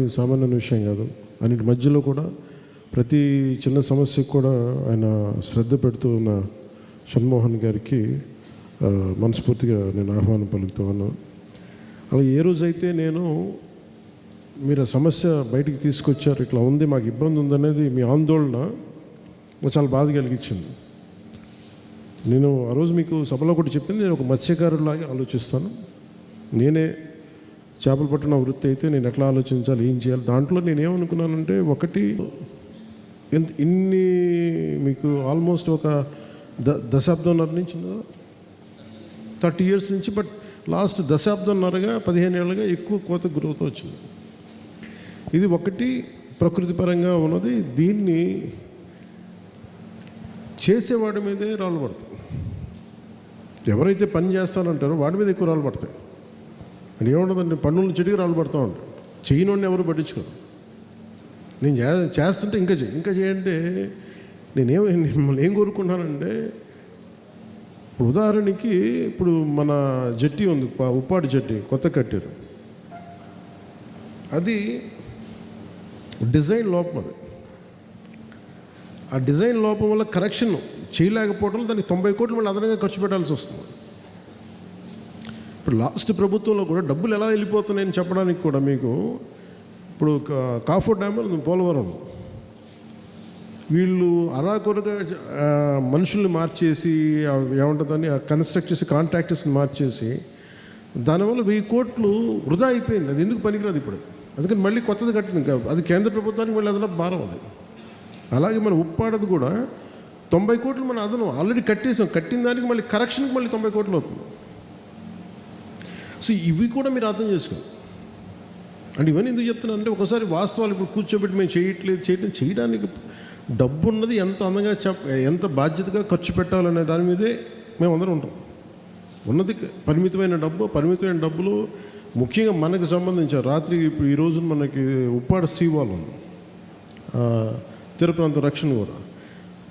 ఇది సామాన్య విషయం కాదు. అన్నిటి మధ్యలో కూడా ప్రతి చిన్న సమస్యకు కూడా ఆయన శ్రద్ధ పెడుతూ ఉన్న షణ్మోహన్ గారికి మనస్ఫూర్తిగా నేను ఆహ్వానం పలుకుతున్నాను అలా ఏ రోజైతే నేను మీరు ఆ సమస్య బయటికి తీసుకొచ్చారు ఇట్లా ఉంది మాకు ఇబ్బంది ఉందనేది మీ ఆందోళన చాలా బాధ కలిగించింది. నేను ఆ రోజు మీకు సభలో ఒకటి చెప్పింది నేను ఒక మత్స్యకారులాగా ఆలోచిస్తాను. నేనే చేపలు పట్టిన వృత్తి అయితే నేను ఎట్లా ఆలోచించాలి ఏం చేయాలి? దాంట్లో నేను ఏమనుకున్నానంటే ఒకటి ఎంత ఇన్ని మీకు ఆల్మోస్ట్ ఒక ద దశాబ్దంన్నర నుంచి థర్టీ ఇయర్స్ నుంచి బట్ లాస్ట్ దశాబ్దంన్నరగా పదిహేను ఏళ్ళగా ఎక్కువ కోత గ్రోత్ వచ్చింది. ఇది ఒకటి ప్రకృతి పరంగా ఉన్నది. దీన్ని చేసేవాడి మీదే రాళ్ళు పడతాయి. ఎవరైతే పని చేస్తానంటారో వాడి మీద ఎక్కువ రాళ్ళు పడతాయి. అంటే ఏముండదండి? పన్నులు చెట్టుకి రాళ్ళు పడతా ఉంటాయి. చేయనోడిని ఎవరు పట్టించుకోరు. నేను చే చేస్తుంటే ఇంకా చేయి ఇంకా చేయంటే నేనేం మిమ్మల్ని ఏం కోరుకున్నానంటే ఇప్పుడు ఉదాహరణకి ఇప్పుడు మన జట్టి ఉంది ఉప్పాడు జట్టి కొత్త కట్టారు. అది డిజైన్ లోపం అది. ఆ డిజైన్ లోపం వల్ల కరెక్షన్ చేయలేకపోవడం వల్ల దానికి తొంభై కోట్లు మళ్ళీ అదనంగా ఖర్చు పెట్టాల్సి వస్తుంది. ఇప్పుడు లాస్ట్ ప్రభుత్వంలో కూడా డబ్బులు ఎలా వెళ్ళిపోతున్నాయని చెప్పడానికి కూడా మీకు ఇప్పుడు కాఫో కాఫర్ పోలవరం. వీళ్ళు అరాకొరగా మనుషుల్ని మార్చేసి ఆ, ఏమంటుందని ఆ కన్స్ట్రక్ట్ చేసి కాంట్రాక్టర్స్ని మార్చేసి దానివల్ల వెయ్యి కోట్లు వృధా అయిపోయింది. అది ఎందుకు పనికిరాదు ఇప్పుడు? అందుకని మళ్ళీ కొత్తది కట్టింది. అది కేంద్ర ప్రభుత్వానికి మళ్ళీ అదనపు భారం అది. అలాగే మన ఉప్పాడది కూడా తొంభై కోట్లు మన అదనం. ఆల్రెడీ కట్టేసాం. కట్టిన దానికి మళ్ళీ కరెక్షన్కి మళ్ళీ తొంభై కోట్లు అవుతుంది. సో ఇవి కూడా మీరు అర్థం చేసుకోండి అంటే ఇవన్నీ ఎందుకు చెప్తున్నా అంటే ఒకసారి వాస్తవాలు ఇప్పుడు కూర్చోబెట్టి మేము చేయట్లేదు చేయటం చేయడానికి డబ్బు ఉన్నది ఎంత అందంగా చెప్ ఎంత బాధ్యతగా ఖర్చు పెట్టాలనే దాని మీదే మేము అందరం ఉంటాం. ఉన్నది పరిమితమైన డబ్బు పరిమితమైన డబ్బులు ముఖ్యంగా మనకు సంబంధించిన రాత్రి ఇప్పుడు ఈ రోజు మనకి ఉప్పాడ సీవాలు ఉంది. ఆ, తీర ప్రాంత రక్షణ కూడా.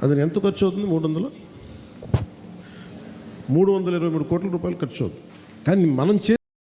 అది ఎంత ఖర్చు అవుతుంది? మూడు వందలు? మూడు వందల ఇరవై మూడు కోట్ల రూపాయలు ఖర్చు అవుతుంది. కానీ మనం చే